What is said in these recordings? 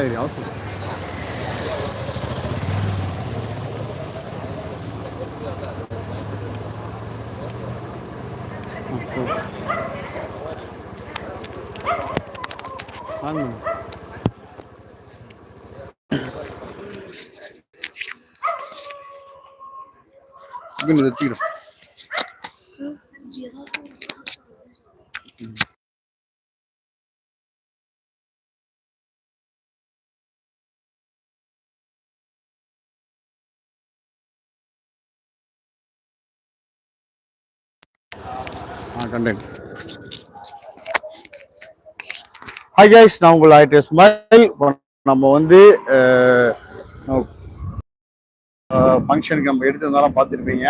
Area அவசரம் வாங்க இங்கே வச்சுக்கிறேன் ஆ கண்டென்ட் ஹாய் கைஸ் நான் உங்கள் ஆயிட்டு ஸ்மைல் நம்ம வந்து ஃபங்க்ஷனுக்கு நம்ம எடுத்திருந்தாலும் பார்த்துருப்பீங்க.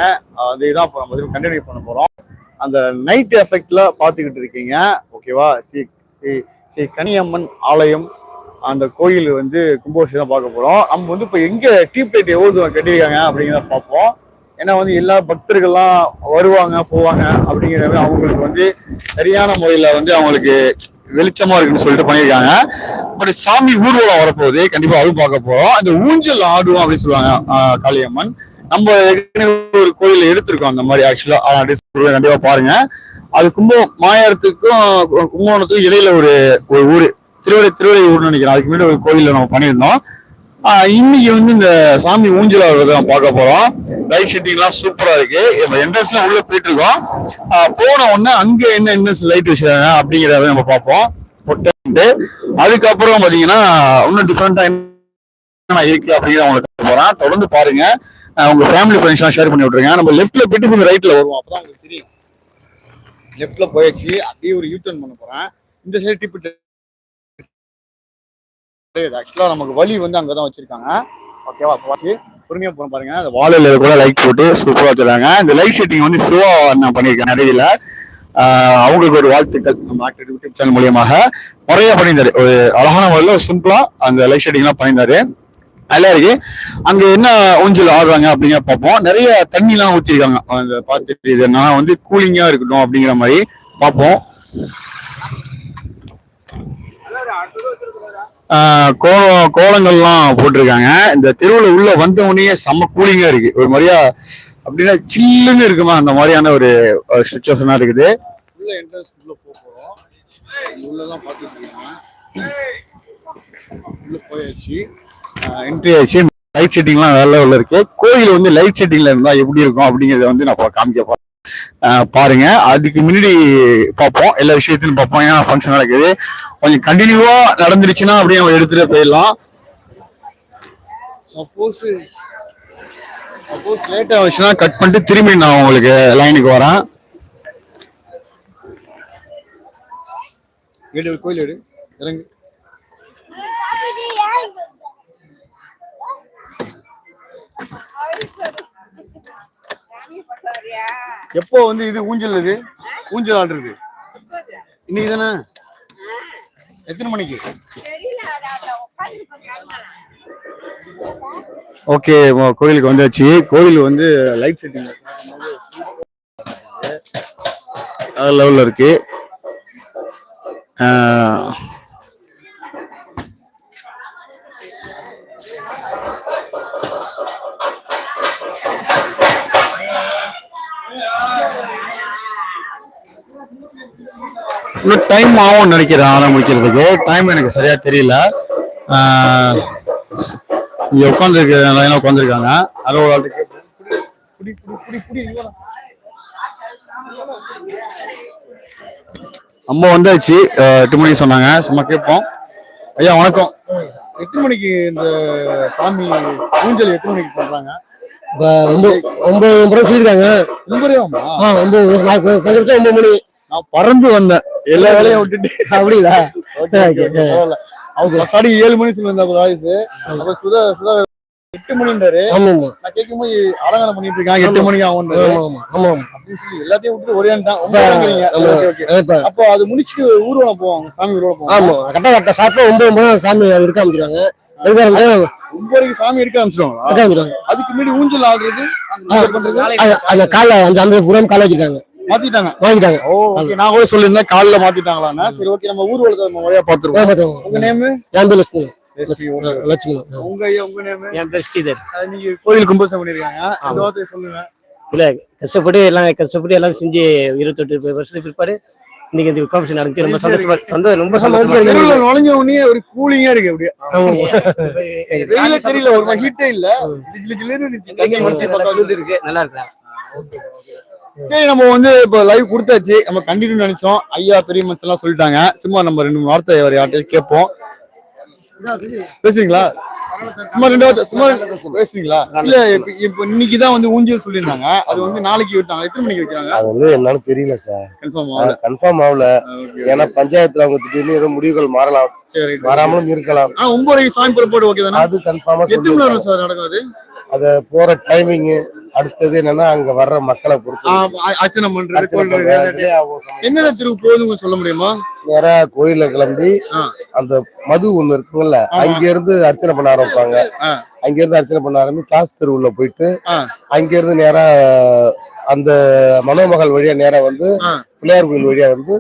அதே தான் இப்போ நம்ம கண்டினியூ பண்ண போகிறோம் அந்த நைட் எஃபெக்டில் பார்த்துக்கிட்டு இருக்கீங்க. ஓகேவா ஸ்ரீ ஸ்ரீ ஸ்ரீ கனியம்மன் ஆலயம் அந்த கோயில் வந்து கும்பாபிஷேகம் பார்க்க போகிறோம் நம்ம வந்து இப்போ எங்கே டியூப் லைட் எவ்வளோ தூரம் கட்டியிருக்காங்க அப்படிங்கிறத பார்ப்போம். ஏன்னா வந்து எல்லா பக்தர்கள்லாம் வருவாங்க போவாங்க அப்படிங்கிறத அவங்களுக்கு வந்து சரியான முறையில் வந்து அவங்களுக்கு வெளிச்சமா இருக்குன்னு சொல்லிட்டு பண்ணியிருக்காங்க. பட் சாமி ஊர்வலம் வரப்போகுது. கண்டிப்பா அதுவும் பார்க்க போறோம். அந்த ஊஞ்சல் ஆடுவோம் அப்படின்னு சொல்லுவாங்க காளியம்மன். நம்ம ஏற்கனவே ஒரு கோயில எடுத்திருக்கோம் அந்த மாதிரி ஆக்சுவலா கண்டிப்பா பாருங்க. அது கும்பம் மாயாரத்துக்கும் கும்பகோணத்துக்கும் இடையில ஒரு ஒரு ஊர். திருவள்ளை திருவள்ளி ஊர்னு நினைக்கிறேன். அதுக்கு முன்னாடி ஒரு கோயில நம்ம பண்ணியிருந்தோம். இன்னைக்கு வந்து இந்த சாமி ஊஞ்சல் தான் பார்க்க போறோம். லைட் செட்டிங் எல்லாம் சூப்பரா இருக்கு. இப்ப என்ட்ரன்ஸ்ல உள்ள போயிட்டு இருக்கோம். போன உடனே அங்க என்ன என்ன லைட் வச்சிருக்காங்க அப்படிங்கிறத நம்ம பார்ப்போம். பொட்டு அதுக்கப்புறம் பாத்தீங்கன்னா இன்னும் டிஃப்ரெண்டா என்ன இருக்கு அப்படிங்கிறத உங்களுக்கு போறேன் தொடர்ந்து பாருங்க. உங்க ஃபேமிலி ஃப்ரெண்ட்ஸ்லாம் ஷேர் பண்ணி விட்டுருங்க. நம்ம லெஃப்ட்ல போயிட்டு கொஞ்சம் ரைட்ல வருவோம். அப்பதான் உங்களுக்கு தெரியும். லெஃப்ட்ல போயாச்சு. அப்படியே ஒரு யூ டர்ன் பண்ண போறேன். இந்த சைடு டிப்பு ஆக்சுவலா நமக்கு வழி வந்து அங்கதான் வச்சிருக்காங்க. ஓகேவா வாட்சி பொறுமையா போன பாருங்க. அந்த வாழையில கூட லைட் போட்டு சூப்பரா வச்சிருக்காங்க. இந்த லைட் செட்டிங் வந்து சிவா நான் பண்ணியிருக்கேன் நிறையில அவங்களுக்கு ஒரு வாழ்த்துக்கள். நம்ம ஆக்டர் யூடியூப் சேனல் மூலியமாக. முறையாக பண்ணியிருந்தாரு. ஒரு அழகான முறையில் சிம்பிளா அந்த லைட் செட்டிங்லாம் பண்ணியிருந்தாரு. நல்லா இருக்கு. அங்க என்ன ஊஞ்சல் ஆடுறாங்க அப்படிங்கிற பார்ப்போம். நிறைய தண்ணி எல்லாம் ஊற்றிருக்காங்க அந்த பார்த்துட்டு இது நான் வந்து கூலிங்கா இருக்கட்டும் அப்படிங்கிற மாதிரி பார்ப்போம். கோலம் கோலங்கள்லாம் போட்டிருக்காங்க. இந்த தெருவில் உள்ள வந்த உடனே செம்ம கூலிங்கா இருக்கு. ஒரு மாதிரியா அப்படின்னா சில்லுன்னு இருக்குமா அந்த மாதிரியான ஒரு சுச்சுவேஷனா இருக்குது. உள்ள உள்ள உள்ள என்ட்ரி ஆச்சு லைட் செட்டிங்லாம் வேற லெவலில் இருக்கு. கோயில் வந்து லைட் செட்டிங்ல இருந்தா எப்படி இருக்கும் அப்படிங்கறத வந்து நான் காமிக்க பாருங்க. அதுக்கு முன்னாடி பார்ப்போம். எல்லா விஷயத்தையும் பார்ப்போம். ஏன்னா ஃபங்க்ஷன் நடக்குது. கொஞ்சம் கண்டினியூவா நடந்துருச்சுன்னா அப்படியே நம்ம எடுத்துட்டு போயிடலாம். சப்போஸ் சப்போஸ் லேட் ஆச்சுன்னா கட் பண்ணிட்டு திரும்பி நான் உங்களுக்கு லைனுக்கு வரேன். எடு கோயில் எடு இறங்கு. எப்போ வந்து இது ஊஞ்சல் இது ஊஞ்சல் ஆடுறது. இன்னைக்கு தானே? எத்தனை மணிக்கு? ஓகே கோயிலுக்கு வந்தாச்சு. கோயில் வந்து லைட் செட்டிங் லெவலில் இருக்கு. இன்னும் டைம் ஆகும்னு நினைக்கிறேன் ஆரம்பிக்கிறதுக்கு டைம் எனக்கு சரியா தெரியல. இங்க உட்காந்துருக்கு லைனா உட்காந்துருக்காங்க வா. அம்மா வந்தாச்சு. எட்டு மணிக்கு சொன்னாங்க. சும்மா கேட்போம். ஐயா வணக்கம். எத்தனை மணிக்கு இந்த சாமி ஊஞ்சல் எத்தனை மணிக்கு பண்றாங்க. இப்ப ஒன்பது ஒன்பது சொல்லியிருக்காங்க. ஒன்பது சங்கருக்கு ஒன்பது மணி. நான் பறந்து வந்தேன். எல்லா வேலையும் விட்டுட்டு. அப்படிங்களா. அவங்க சாடி ஏழு மணி சொல்லியிருந்தாங்க ஆயுசு அப்ப சுதா சுதா எட்டு மணின்றாரு. நான் கேட்கும்போது அலங்காரம் பண்ணிட்டு இருக்காங்க எட்டு மணிக்கு ஆகும் அப்படின்னு சொல்லி எல்லாத்தையும் விட்டுட்டு இப்ப. அப்போ அது முடிச்சுட்டு ஊர்வலம் போவாங்க சாமி ஊர்வலம் போவாங்க ஆமா. கரெக்டா கரெக்டா. சாப்பிட்டு ஒன்பது மணி சாமி இருக்க ஆரம்பிக்கிறாங்க இருக்க ஆரம்பிச்சா ஒன்பது வரைக்கும் சாமி எடுக்க ஆரம்பிக்கிறாங்க அதுக்கு முன்னாடி ஊஞ்சல் ஆடுறது அது- அந்த காலை அந்த அந்த புறம் காலை வச்சிருக்காங்க. மாத்திட்டாங்க. வாங்கிட்டாங்க. ஓ ஓகே நான் கூட சொல்லியிருந்தேன் காலைல மாத்திட்டாங்களான்னு. சரி ஓகே நம்ம ஊர்வலத்தை நம்ம வழியா பாத்துருவோம். உங்க நேம் என் லட்சுமி உங்க ஐயா உங்க நேம் என் பேர் ஸ்ரீதர். நீங்க கோயில் கும்பசம் பண்ணிருக்காங்க. சொல்லுங்க. இல்ல கஷ்டப்பட்டு எல்லாம் கஷ்டப்பட்டு எல்லாம் செஞ்சு இருபத்தெட்டு வருஷத்துக்கு பிற்பாடு இன்னைக்கு இந்த காம்படிஷன் நடந்து ரொம்ப சந்தோஷமா சந்தோஷம் ரொம்ப சந்தோஷமா இருக்கு. நுழைஞ்ச உடனே ஒரு கூலிங்கா இருக்கு அப்படியே. வெயில தெரியல ஒரு ஹீட்டே இல்ல. ஜிலு ஜிலுன்னு இருக்கு. நல்லா இருக்கு? சரி நம்ம வந்து இப்போ லைவ் கொடுத்தாச்சு. நம்ம கண்டினியூ நினைச்சோம். ஐயா பெரிய மனுஷன் எல்லாம் சொல்லிட்டாங்க. சும்மா நம்ம ரெண்டு மூணு வார்த்தை அவர் யார்கிட்டயும் கேட்போம். பேசுறீங்களா? சும்மா ரெண்டு வார்த்தை சும்மா பேசுறீங்களா? இல்ல இப்ப இன்னைக்கு தான் வந்து ஊஞ்சல் சொல்லியிருந்தாங்க. அது வந்து நாளைக்கு விட்டாங்க. எத்தனை மணிக்கு வைக்கிறாங்க? அது வந்து என்னன்னு தெரியல சார் கன்ஃபார்ம் ஆகல. கன்ஃபார்ம் ஆகல. ஏன்னா பஞ்சாயத்துல அவங்க திடீர்னு ஏதோ முடிவுகள் மாறலாம். மாறாமலும் இருக்கலாம். ஒன்பது சாமி புறப்பாடு ஓகே தானே? அது கன்ஃபார்மா எத்தனை மணி நேரம் சார் நடக்கும் அது அத போற டைமிங் அடுத்தது என்னன்னா அங்க வர்ற மக்களை பொறுத்து அர்ச்சனை பண்றது என்னென்ன திருவு போகுதுன்னு சொல்ல முடியுமா நேரா கோயில கிளம்பி. அந்த மது ஒண்ணு இருக்குங்கல்ல. அங்க இருந்து அர்ச்சனை பண்ண ஆரம்பிப்பாங்க. அங்க இருந்து அர்ச்சனை பண்ண ஆரம்பி கிளாஸ் தெருவுல போயிட்டு. அங்க இருந்து நேரா அந்த மனோமகள் வழியா நேரா வந்து. பிள்ளையார் கோயில் வழியா வந்து.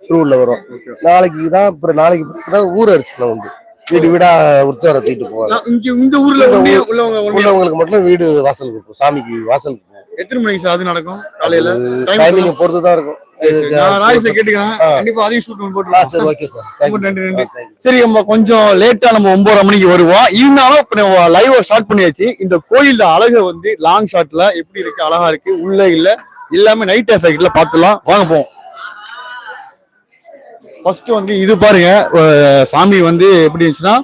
திருவுள்ள வரும் நாளைக்கு தான் அப்புறம் நாளைக்கு ஊர் அர்ச்சனை உண்டு வீடு வீடா உற்சவரை தூக்கிட்டு போவாங்க இங்க இந்த ஊர்ல உள்ளவங்களுக்கு மட்டும் வீடு வாசலுக்கு இருக்கும். சாமிக்கு போகும் எத்தனை மணிக்கு சார் அது நடக்கும்? காலையில? டைமிங் பொறுத்து தான் இருக்கும். சரி ஓகே சார் ரொம்ப நன்றி நன்றி. சரி நம்ம கொஞ்சம் லேட்டா நம்ம ஒன்பதரை மணிக்கு வருவோம். இருந்தாலும் இப்ப நம்ம லைவ் ஸ்டார்ட் பண்ணியாச்சு. இந்த கோயில்ல அழகு வந்து லாங் ஷாட்ல எப்படி இருக்கு அழகா இருக்கு உள்ள இல்ல எல்லாமே நைட் எஃபெக்ட்ல பாத்துலாம் வாங்க போவோம். ஃபர்ஸ்ட் வந்து இது பாருங்க சாமி வந்து எப்படி இருந்துச்சுன்னா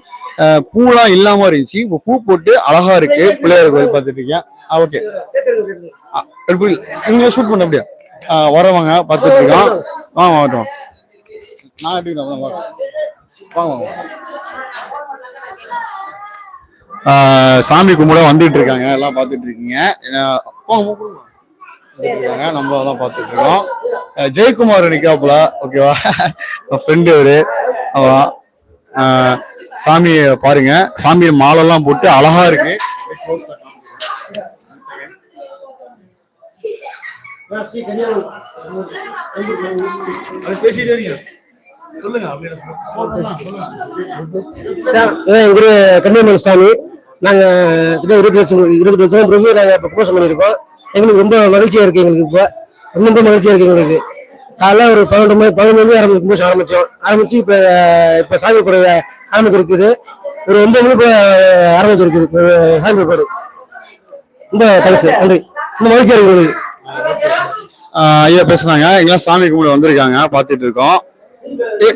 பூலாம் இல்லாம இருந்துச்சு. இப்போ பூ போட்டு அழகா இருக்கு. பிள்ளையார் கோயில் பார்த்துட்டு இருக்கேன். ஓகே. நீங்க ஷூட் பண்ண அப்படியா. வரவங்க பார்த்துட்டு இருக்கோம் வாங்க வாங்கட்டும் நான் எப்படி வாங்க. வாங்க. சாமி கும்பிட வந்துட்டு இருக்காங்க. எல்லாம் பார்த்துட்டு இருக்கீங்க. போங்க, போங்க, இருக்காங்க, நம்ம தான் பார்த்துட்டு இருக்கோம் ஜெயக்குமார் நிக்காப்புல ஓகேவா ஃப்ரெண்டு அவரு. ஆமா. ஆஹ் சாமியை பாருங்க. சாமி மாலெல்லாம் போட்டு அழகா இருக்கு. கன்னியாகுமரி பேசிட்டே சாமி. நாங்க இருபத்தி வருஷம் இருபத்தி வருஷம் பிறகு நாங்க ப்ரொபோசல் ப்ரோஷன் பண்ணியிருக்கோம் எங்களுக்கு ரொம்ப மகிழ்ச்சியாக இருக்குது எங்களுக்கு இப்போ. ரொம்ப ரொம்ப மகிழ்ச்சியாக இருக்குது எங்களுக்கு. காலையில் ஒரு பன்னெண்டு மணி பதினொன்று மணி ஆரம்பிக்கும் கும்போஷம் ஆரம்பித்தோம் ஆரம்பித்து இப்போ இப்போ சாமி கூட ஆரம்பிக்க இருக்குது ஒரு ஒன்பது மணி இப்போ ஆரம்பிக்க இருக்குது. சாமி பாடு ரொம்ப தேங்க்ஸ் நன்றி. ரொம்ப மகிழ்ச்சியாக இருக்குது எங்களுக்கு. ஐயா பேசுனாங்க. எல்லாம் சாமி கும்பிட வந்திருக்காங்க. பார்த்துட்டு இருக்கோம். ஏ,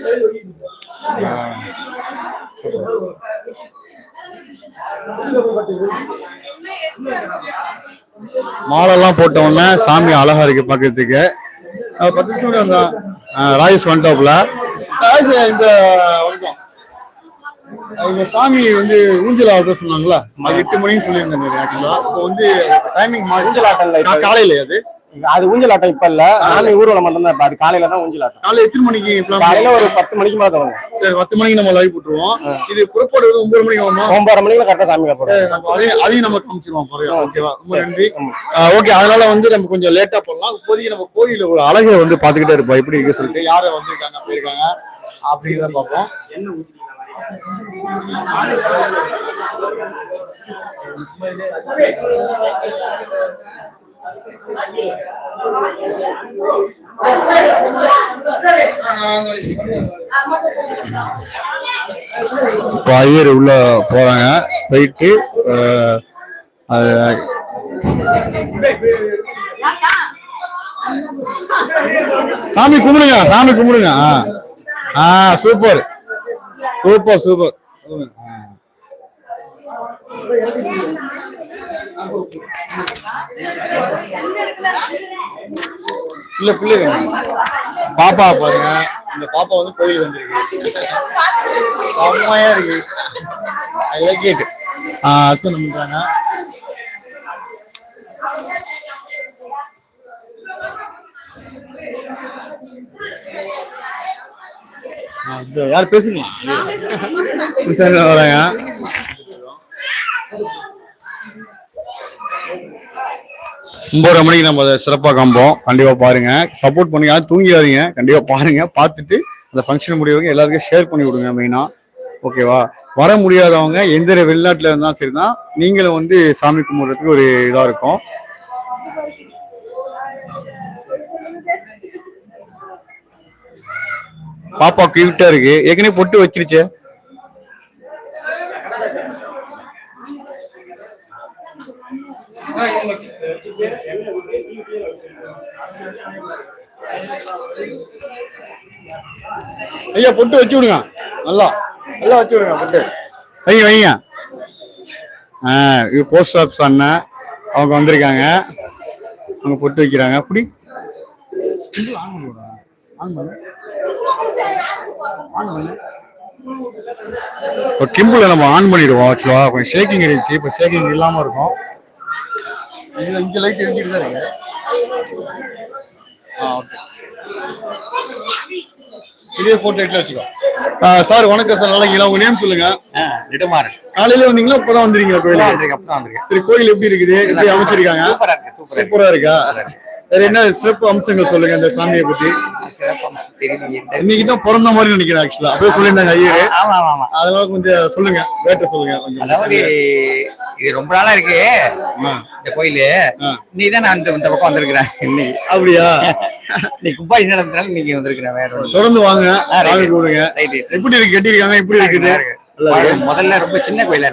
மாலைலாம் போட்ட உடனே சாமி அழகா இருக்கு பார்க்கிறதுக்கு பத்து நிமிஷம் அஹ் ராஜேஷ் வந்துட்டாப்புல. ராஜேஷ் இந்த வணக்கம். இந்த சாமி வந்து ஊஞ்சல் ஆடுற சொன்னாங்களா அது எட்டு மணிக்கு சொல்லியிருந்தாங்க ஆக்சுவலா இப்போ வந்து டைமிங். காலையில அது. அது ஊஞ்சல் ஆட்டம் இப்ப இல்ல. நாளை ஊர்வலம் மட்டும் தான் அது காலையில தான் ஊஞ்சல் ஆட்டம் காலை எத்தனை மணிக்கு காலையில ஒரு பத்து மணிக்கு மேல தொடங்கும். சரி பத்து மணிக்கு நம்ம லைவ் போட்டுருவோம். இது புறப்பாடு வந்து ஒன்பது மணிக்கு ஆகுமா ஒன்பதரை மணிக்கு கரெக்டா சாமி நம்ம அதையும் நம்ம காமிச்சிருவோம் ஓகேவா? ரொம்ப. நன்றி. ஓகே அதனால வந்து நம்ம கொஞ்சம் லேட்டா போடலாம். இப்போதைக்கு நம்ம கோயில ஒரு அழகை வந்து பாத்துக்கிட்டே இருப்போம். எப்படி இருக்கு சொல்லிட்டு. யாரை வந்திருக்காங்க போயிருக்காங்க அப்படிங்கிறத பார்ப்போம். இப்போ ஐயர் உள்ள போறாங்க. போயிட்டு சாமி கும்பிடுங்க சாமி கும்பிடுங்க. ஆ. ஆ சூப்பர். Super super. இல்ல பிள்ளைங்க. பாப்பா பாருங்க. இந்த பாப்பா வந்து கோயில் வந்திருக்கு. செம்மையா இருக்கு. ஐ லைக் இட் அர்த்தம் பண்றாங்க. யார் பேசுங்க வராங்க. ஒன்பதரை மணிக்கு நம்ம அதை சிறப்பாக காம்போம் கண்டிப்பாக பாருங்க. சப்போர்ட் பண்ணுங்க. யாரும் தூங்கிடாதீங்க. கண்டிப்பாக பாருங்க. பார்த்துட்டு அந்த ஃபங்க்ஷன் முடியவங்க எல்லாருக்கும் ஷேர் பண்ணி விடுங்க மெயினா ஓகேவா வர முடியாதவங்க எந்த வெளிநாட்டில் இருந்தாலும் சரிதான். நீங்களும் வந்து சாமி கும்பிட்றதுக்கு ஒரு இதாக இருக்கும். பாப்பா கியூட்டா இருக்கு. ஏற்கனவே பொட்டு வச்சிருச்சே. ஐயா பொட்டு வச்சு விடுங்க. நல்லா. நல்லா வச்சு விடுங்க பொட்டு. வைங்க வைங்க. ஆ இது போஸ்ட் ஆஃபீஸ் அண்ணன். அவங்க வந்திருக்காங்க. அவங்க பொட்டு வைக்கிறாங்க. அப்படி இப்போ கிம்பிள் நம்ம ஆன் பண்ணிடுவோம் ஆக்சுவலா கொஞ்சம் ஷேக்கிங் இருந்துச்சு இப்போ ஷேக்கிங் இல்லாம இருக்கும். இதுல இங்க லைட் எரிஞ்சிட்டு தான் இருக்கு. ஆ ஓகே இதே போட்டோ எடுத்து வச்சுக்கோ. சார் வணக்கம் சார். நல்லா இருக்கீங்களா உங்க நேம் சொல்லுங்க. நெடுமாறன். காலையில வந்தீங்களா இப்பதான் வந்திருக்கீங்களா கோயிலுக்கு? வந்திருக்கேன் அப்பதான் வந்திருக்கேன். சரி கோயில் எப்படி இருக்குது? எப்படி அமைச்சிருக்காங்க? சூப்பரா இருக்கு சூப்பரா இருக்கு. சூப்பரா இருக்கா? வேற என்ன சிறப்பு அம்சங்கள் சொல்லுங்க இந்த சாமியை பத்தி. இன்னைக்கு தான் பிறந்த மாதிரி நினைக்கிறேன் ஆக்சுவலா அப்படியே சொல்லியிருந்தாங்க ஐயரு. ஆமா ஆமா ஆமா. அதனால கொஞ்சம் சொல்லுங்க வேட்ட சொல்லுங்க கொஞ்சம். இது ரொம்ப நாளா இருக்கு. இந்த கோயிலு. இன்னைக்கு தான் நான் இந்த பக்கம் வந்திருக்கிறேன். இன்னைக்கு அப்படியா? இன்னைக்கு கும்பாசி நடந்தனால இன்னைக்கு வந்திருக்கிறேன் வேற இல்ல. தொடர்ந்து வாங்க. right. எப்படி இருக்கு? கட்டியிருக்காங்க எப்படி இருக்குது. முதல்ல ரொம்ப சின்ன கோயிலா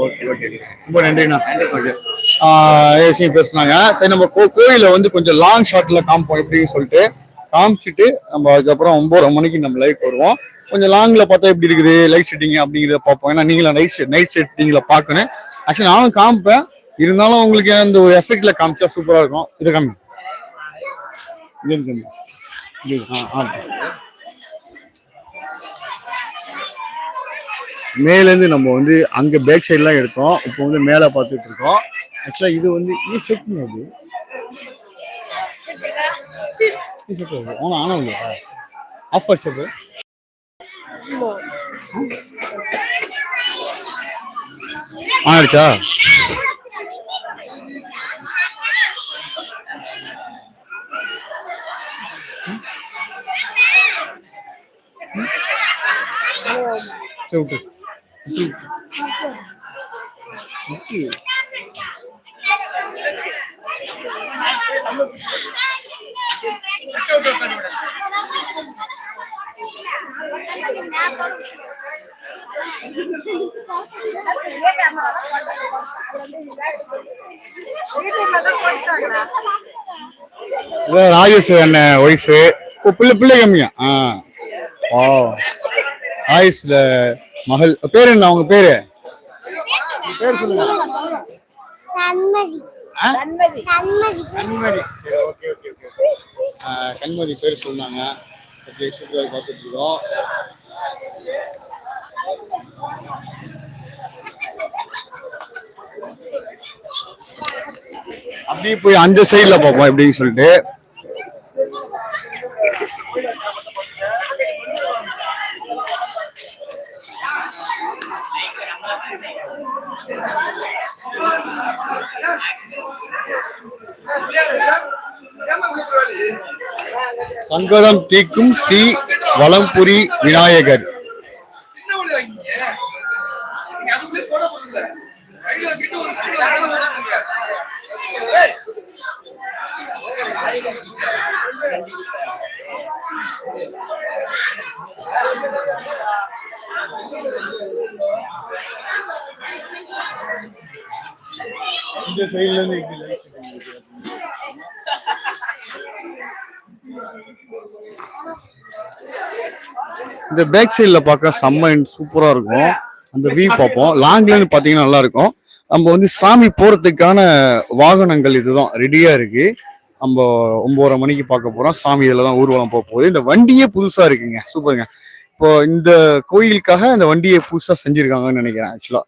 ஓகே ரொம்ப நன்றிண்ணா. ஏசி பேசுனாங்க. சரி நம்ம கோயிலை வந்து கொஞ்சம் லாங் ஷாட்ல காமிப்போம் எப்படின்னு சொல்லிட்டு. காமிச்சிட்டு நம்ம அதுக்கப்புறம் ஒன்பது மணிக்கு நம்ம லைவ் வருவோம் கொஞ்சம் லாங்கில் பார்த்தா எப்படி இருக்குது? லைட் செட்டிங் அப்படிங்கிறத பார்ப்போம். ஏன்னா நீங்களும் நைட் நைட் செட்டிங்கில் பார்க்கணும். ஆக்சுவலி நானும் காமிப்பேன். இருந்தாலும் உங்களுக்கு அந்த ஒரு எஃபெக்ட்ல காமிச்சா சூப்பராக இருக்கும். இதை காமி. இது இது, ஆ. மேலேருந்து நம்ம வந்து அங்கே பேக் சைட்லாம் எடுத்தோம். இப்போ வந்து மேலே பார்த்துட்டு இருக்கோம். ஆக்சுவலாக இது வந்து இது செட் அது. செட் ஆனால் ஆனால் ஆஃபர் செட்டு ஆயிடுச்சா? சரி விட்டு. ராஜேஷ் அண்ணன் ஒய்ஃபு பிள்ளை பிள்ளை கம்மியா? ஆ. ஓ ராஜேஷ்ல மகள். பேர் என்ன? அவங்க பேரு? பேர் சொல்லுங்க. கண்மதி. பேர் சொன்னாங்க. பார்த்துட்டு இருக்கோம். அப்படியே போய் அந்த சைட்ல பார்ப்போம் எப்படின்னு சொல்லிட்டு. சங்கடம் தீக்கும் சி வளம்புரி விநாயகர். இந்த சைடுல இருந்து இந்த பேக் சைடுல பார்க்க செம்ம சூப்பராக இருக்கும். அந்த வியூ பார்ப்போம். லாங்ல பார்த்தீங்கன்னா நல்லா இருக்கும். நம்ம வந்து சாமி போறதுக்கான வாகனங்கள் இதுதான். ரெடியா இருக்கு. நம்ம ஒம்பதரை மணிக்கு பார்க்க போறோம். சாமி இதில் தான் ஊர்வலம் போக போகுது. இந்த வண்டியே புதுசா இருக்குங்க. சூப்பருங்க இப்போ இந்த கோயிலுக்காக இந்த வண்டியை புதுசாக செஞ்சிருக்காங்கன்னு நினைக்கிறேன் ஆக்சுவலாக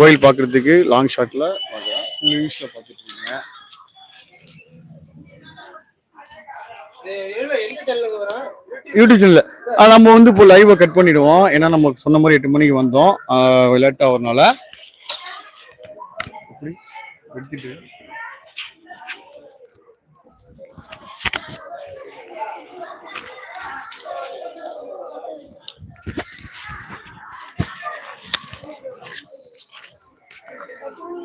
கோயில் பார்க்கிறதுக்கு லாங் ஷாட்ல இங்கிலீஷில் பார்த்துட்டு இருக்கீங்க. எந்த சேனலுக்கு யூடியூப் சேனல்ல நம்ம வந்து இப்போ லைவை கட் பண்ணிடுவோம். ஏன்னா நம்ம சொன்ன மாதிரி எட்டு மணிக்கு வந்தோம். லேட் ஆகுறதுனால அப்படி எடுத்துட்டு என்னங்க, என்னங்க?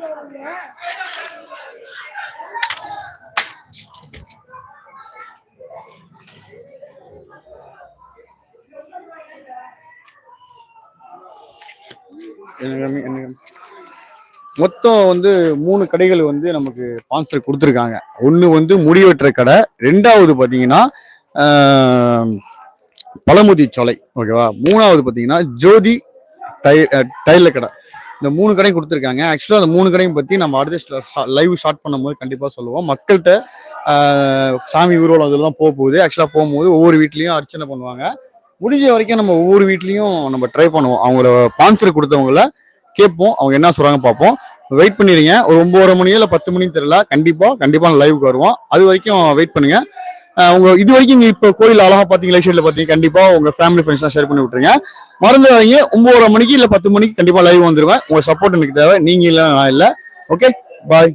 மொத்தம் வந்து மூணு கடைகள் வந்து நமக்கு ஸ்பான்சர் கொடுத்துருக்காங்க. ஒன்று வந்து முடிவெற்ற கடை ரெண்டாவது பார்த்தீங்கன்னா பழமுதி சோலை ஓகேவா மூணாவது பார்த்தீங்கன்னா ஜோதி டை டைலர் கடை. இந்த மூணு கடையும் கொடுத்துருக்காங்க. ஆக்சுவலாக அந்த மூணு கடையும் பற்றி நம்ம அடுத்த லைவ் ஸ்டார்ட் பண்ணும்போது கண்டிப்பாக சொல்லுவோம். மக்கள்கிட்ட சாமி ஊர்வலம் இதில் தான் போக போகுது. ஆக்சுவலாக போகும்போது ஒவ்வொரு வீட்லேயும் அர்ச்சனை பண்ணுவாங்க. முடிஞ்ச வரைக்கும் நம்ம ஒவ்வொரு வீட்லேயும் நம்ம ட்ரை பண்ணுவோம். அவங்கள ஸ்பான்சர் கொடுத்தவங்கள கேட்போம். அவங்க என்ன சொல்கிறாங்க பார்ப்போம். வெயிட் பண்ணிடுங்க. ஒரு ஒம்பது மணியோ இல்லை பத்து மணின்னு தெரியல. கண்டிப்பாக கண்டிப்பாக லைவுக்கு வருவோம். அது வரைக்கும் வெயிட் பண்ணுங்கள் உங்க இது வரைக்கும் நீங்க இப்போ கோயில் அழகா பாத்தீங்களா? ஷேட்ல பாத்தீங்க கண்டிப்பா உங்க ஃபேமிலி ஃப்ரெண்ட்ஸ்லாம் ஷேர் பண்ணி விட்டுருங்க. மறந்துடாதீங்க. ஒன்பதரை மணிக்கு இல்லை பத்து மணிக்கு கண்டிப்பா லைவ் வந்துருவேன். உங்க சப்போர்ட் எனக்கு தேவை. நீங்க இல்ல நான் இல்லை. Okay bye